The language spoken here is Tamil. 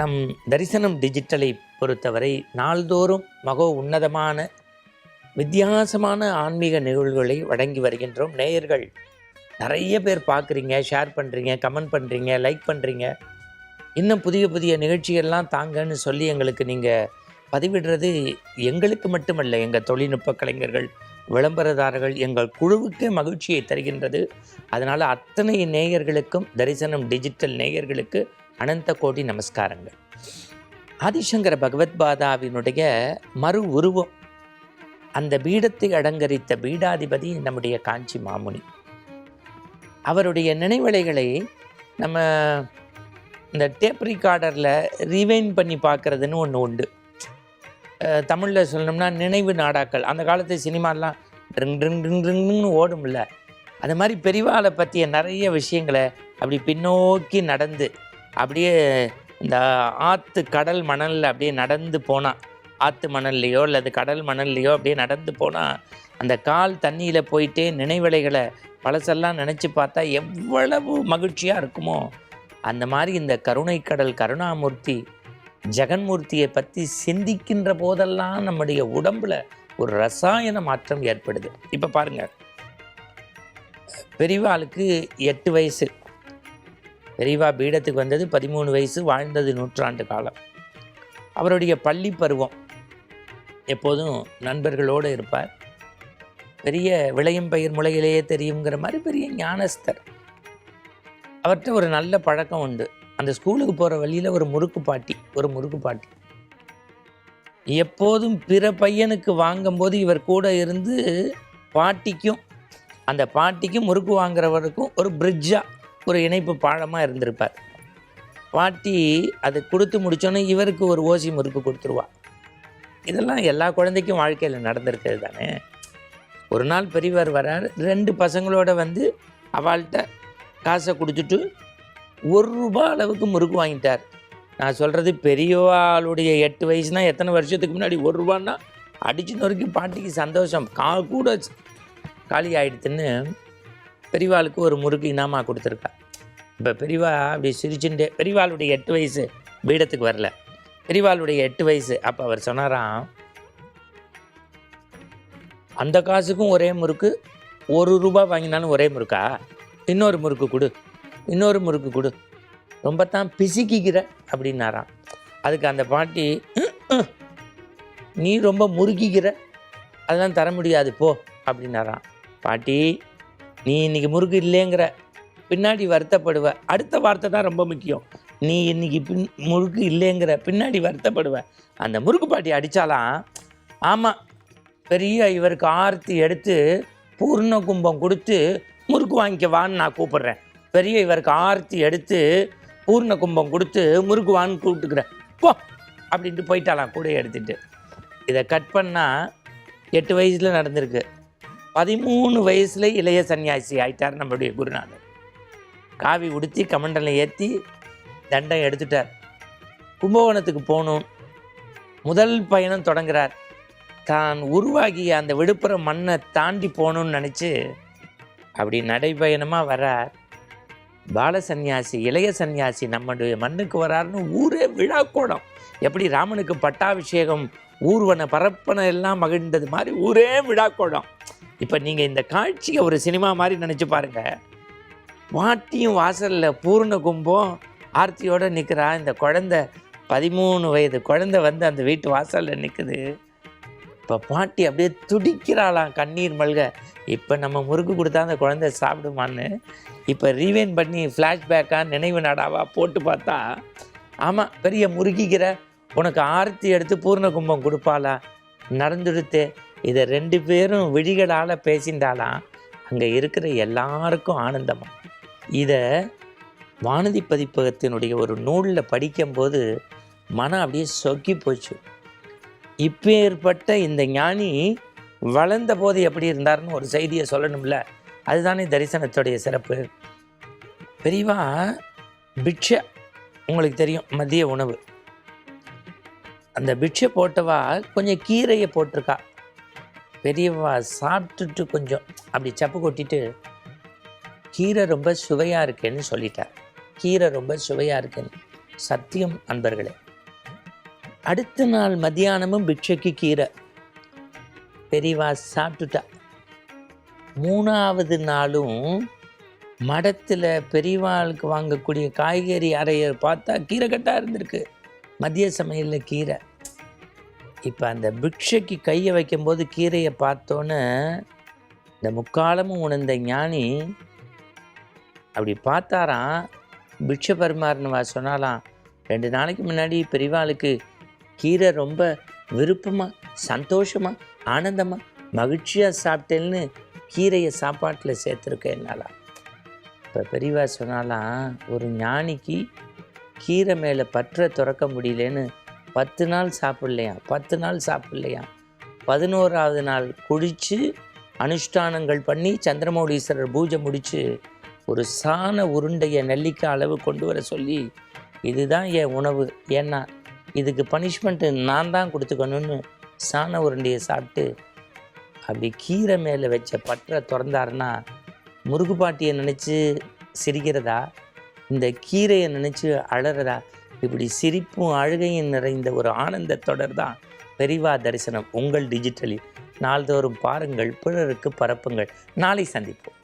நம் தரிசனம் டிஜிட்டலை பொறுத்தவரை நாள்தோறும் மகோ உன்னதமான வித்தியாசமான ஆன்மீக நிகழ்வுகளை வழங்கி வருகின்றோம். நேயர்கள் நிறைய பேர் பார்க்குறீங்க ஷேர் பண்ணுறீங்க கமெண்ட் பண்ணுறீங்க லைக் பண்ணுறீங்க இன்னும் புதிய புதிய நிகழ்ச்சிகள்லாம் தாங்கன்னு சொல்லி எங்களுக்கு நீங்கள் பதிவிடுறது எங்களுக்கு மட்டுமல்ல எங்கள் தொழில்நுட்ப கலைஞர்கள் விளம்பரதாரர்கள் எங்கள் குழுவுக்கே மகிழ்ச்சியை தருகின்றது. அதனால் அத்தனை நேயர்களுக்கும் தரிசனம் டிஜிட்டல் நேயர்களுக்கு அனந்த கோடி நமஸ்காரங்கள். ஆதிசங்கர பகவத்பாதாவினுடைய மறு உருவம். அந்த பீடத்தை அலங்கரித்த பீடாதிபதி நம்முடைய காஞ்சி மாமுனி. அவருடைய நினைவலைகளை நம்ம இந்த டேப் ரிகார்டரில் ரிவைன் பண்ணி பார்க்குறதுன்னு ஒன்று உண்டு. தமிழில் சொல்லணும்னா நினைவு நாடாக்கள். அந்த காலத்து சினிமாலாம் ட்ரிங் ட்ரிங் ட்ரிங் ட்ரிங்னு ஓடும்ல. அது மாதிரி பெரிவாளை பற்றிய நிறைய விஷயங்களை அப்படி பின்னோக்கி நடந்து அப்படியே இந்த ஆற்று கடல் மணலில் அப்படியே நடந்து போனால் ஆற்று மணல்லையோ அல்லது கடல் மணல்லையோ அப்படியே நடந்து போனால் அந்த கால் தண்ணியில் போயிட்டே நினைவலைகளை பழசெல்லாம் நினச்சி பார்த்தா எவ்வளவு மகிழ்ச்சியாக இருக்குமோ. அந்த மாதிரி இந்த கருணைக்கடல் கருணாமூர்த்தி ஜெகன்மூர்த்தியை பற்றி சிந்திக்கின்ற போதெல்லாம் நம்முடைய உடம்பில் ஒரு ரசாயன மாற்றம் ஏற்படுது. இப்போ பாருங்கள் பெரியவாளுக்கு எட்டு வயசு. பெரியவா பீடத்துக்கு வந்தது பதிமூணு வயசு வாழ்ந்தது நூற்றாண்டு காலம். அவருடைய பள்ளி பருவம் எப்போதும் நண்பர்களோடு இருப்பார். பெரிய விளையும் பயிர் முளையிலேயே தெரியுங்கிற மாதிரி பெரிய ஞானஸ்தர். அவர்கிட்ட ஒரு நல்ல பழக்கம் உண்டு. அந்த ஸ்கூலுக்கு போகிற வழியில் ஒரு முறுக்கு பாட்டி ஒரு முறுக்கு பாட்டி. எப்போதும் பிற பையனுக்கு வாங்கும்போது இவர் கூட இருந்து பாட்டிக்கும் அந்த பாட்டிக்கும் முறுக்கு வாங்குறவருக்கும் ஒரு பிரிட்ஜாக ஒரு இணைப்பு பாழமாக இருந்திருப்பார். பாட்டி அதை கொடுத்து முடிச்சோன்னே இவருக்கு ஒரு ஓசி முறுக்கு கொடுத்துருவா. இதெல்லாம் எல்லா குழந்தைக்கும் வாழ்க்கையில் நடந்திருக்கிறது தானே. ஒரு நாள் பெரியவர் வரார். ரெண்டு பசங்களோட வந்து அவள்கிட்ட காசை கொடுத்துட்டு ஒரு ரூபா அளவுக்கு முறுக்கு வாங்கிட்டார். நான் சொல்கிறது பெரியவாளுடைய எட்டு வயசுனால் எத்தனை வருஷத்துக்கு முன்னாடி ஒரு ரூபான்னா அடிச்சு நொறுக்கி பாட்டிக்கு சந்தோஷம். கா கூட காலி ஆயிடுத்துன்னு பெரியவாளுக்கு ஒரு முறுக்கு இனாமா கொடுத்துருக்கா. இப்போ பெரியவா அப்படி சிரிச்சுட்டு பெரியவாளுடைய எட்டு வயசு பீடத்துக்கு வரல. பெரியவாளுடைய எட்டு வயசு. அப்போ அவர் சொன்னாராம் அந்த காசுக்கும் ஒரே முறுக்கு ஒரு ரூபா வாங்கினாலும் ஒரே முறுக்கா? இன்னொரு முறுக்கு கொடு இன்னொரு முறுக்கு கொடு. ரொம்ப தான் பிசுக்கிக்கிற அப்படின்னாராம். அதுக்கு அந்த பாட்டி நீ ரொம்ப முறுக்கிக்கிற அதெல்லாம் தர முடியாது போ அப்படின்னாராம். பாட்டி நீ இன்றைக்கி முறுக்கு இல்லைங்கிற பின்னாடி வருத்தப்படுவ. அடுத்த வார்த்தை தான் ரொம்ப முக்கியம். நீ இன்னைக்கு பின் முறுக்கு இல்லைங்கிற பின்னாடி வருத்தப்படுவ. அந்த முறுக்கு பாட்டி அடித்தாலாம் ஆமாம் பெரிய இவருக்கு ஆர்த்தி எடுத்து பூர்ண கும்பம் கொடுத்து முறுக்கு வாங்கிக்கவான்னு நான் கூப்பிட்றேன். பெரிய இவருக்கு ஆர்த்தி எடுத்து பூர்ண கும்பம் கொடுத்து முறுக்கு வான்னு கூப்பிட்டுக்கிறேன் போ அப்படின்ட்டு போயிட்டாலாம் கூட எடுத்துட்டு. இதை கட் பண்ணால் எட்டு வயசில் நடந்திருக்கு. பதிமூணு வயசில் இளைய சன்னியாசி ஆயிட்டார் நம்மளுடைய குருநாதர். காவி உடுத்தி கமண்டலை ஏற்றி தண்டம் எடுத்துட்டார். கும்பகோணத்துக்கு போகணும். முதல் பயணம் தொடங்குறார். தான் உருவாகிய அந்த விழுப்புரம் மண்ணை தாண்டி போகணும்னு நினச்சி அப்படி நடைபயணமாக வரார். பால சந்நியாசி இளைய சந்நியாசி நம்முடைய மண்ணுக்கு வராருன்னு ஊரே விழாக்கோடம் எப்படி ராமனுக்கு பட்டாபிஷேகம் ஊர்வன பரப்பன எல்லாம் மகிழ்ந்தது மாதிரி ஊரே விழாக்கோடம் இப்போ நீங்கள் இந்த காட்சியை ஒரு சினிமா மாதிரி நினச்சி பாருங்கள் வாட்டியும் வாசலில் பூர்ண கும்பம் ஆர்த்தியோடு நிற்கிறா இந்த குழந்தை பதிமூணு வயது குழந்தை வந்து அந்த வீட்டு வாசலில் நிற்குது இப்போ பாட்டி அப்படியே துடிக்கிறாளாம் கண்ணீர் மல்க. இப்போ நம்ம முறுக்கு கொடுத்தா அந்த குழந்தை சாப்பிடுமான்னு இப்போ ரீவைன் பண்ணி ஃப்ளாஷ்பேக்காக நினைவு நாடாவா போட்டு பார்த்தா ஆமாம் பெரிய முறுக்கிக்கிற உனக்கு ஆர்த்தி எடுத்து பூர்ண கும்பம் கொடுப்பாளா? நடந்துடுத்து இதை ரெண்டு பேரும் விழிகளால் பேசிண்டாலாம் அங்கே இருக்கிற எல்லாருக்கும் ஆனந்தமாக இதை வானதி பதிப்பகத்தினுடைய ஒரு நூலில் படிக்கும்போது மனம் அப்படியே சொக்கி போச்சு. இப்போ ஏற்பட்ட இந்த ஞானி வளர்ந்த போது எப்படி இருந்தார்னு ஒரு செய்தியை சொல்லணும்ல. அதுதானே தரிசனத்துடைய சிறப்பு. பெரியவா பிட்சை உங்களுக்கு தெரியும் மதிய உணவு. அந்த பிட்சை போட்டவா கொஞ்சம் கீரையை போட்டிருக்கா. பெரியவா சாப்பிட்டுட்டு கொஞ்சம் அப்படி சப்பு கொட்டிட்டு கீரை ரொம்ப சுவையாக இருக்குன்னு சொல்லிட்டார். கீரை ரொம்ப சுவையாக இருக்குன்னு. சத்தியம் அன்பர்களே அடுத்த நாள் மத்தியானமும் பிக்ஷைக்கு கீரை. பெரியவா சாப்பிட்டுட்டா. மூணாவது நாளும் மடத்தில் பெரியவாளுக்கு வாங்கக்கூடிய காய்கறி அறையை பார்த்தா கீரை கட்டாக இருந்திருக்கு. மதிய சமையலில் கீரை. இப்போ அந்த பிக்ஷைக்கு கையை வைக்கும்போது கீரையை பார்த்தோன்னே இந்த முக்காலமும் உணர்ந்த ஞானி அப்படி பார்த்தாராம். பிக்ஷ பரிமாறினவா சொன்னாலாம் ரெண்டு நாளைக்கு முன்னாடி பெரியவாளுக்கு கீரை ரொம்ப விருப்பமாக சந்தோஷமாக ஆனந்தமாக மகிழ்ச்சியாக சாப்பிட்டேன்னு கீரையை சாப்பாட்டில் சேர்த்துருக்கேன் என்னால் இப்போ பெரியவா சொன்னாலாம் ஒரு ஞானிக்கு கீரை மேலே பற்ற துறக்க முடியலன்னு பத்து நாள் சாப்பிட்லையா? பத்து நாள் சாப்பிட்லையா? பதினோராவது நாள் குடித்து அனுஷ்டானங்கள் பண்ணி சந்திரமௌலீஸ்வரர் பூஜை முடித்து ஒரு சாண உருண்டையை நெல்லிக்காய் அளவு கொண்டு வர சொல்லி இதுதான் என் உணவு. ஏன்னா இதுக்கு பனிஷ்மெண்ட்டு நான் தான் கொடுத்துக்கணும்னு சாண உருண்டையை சாப்பிட்டு அப்படி கீரை மேலே வச்ச பற்றை திறந்தாருன்னா முருகுப்பாட்டியை நினச்சி சிரிக்கிறதா? இந்த கீரையை நினச்சி அழறதா இப்படி சிரிப்பும் அழுகையும் நிறைந்த ஒரு ஆனந்த தொடர் தான் பெரிவா தரிசனம் உங்கள் டிஜிட்டலில் நாள்தோறும் பாருங்கள் பிறருக்கு பரப்புங்கள். நாளை சந்திப்போம்.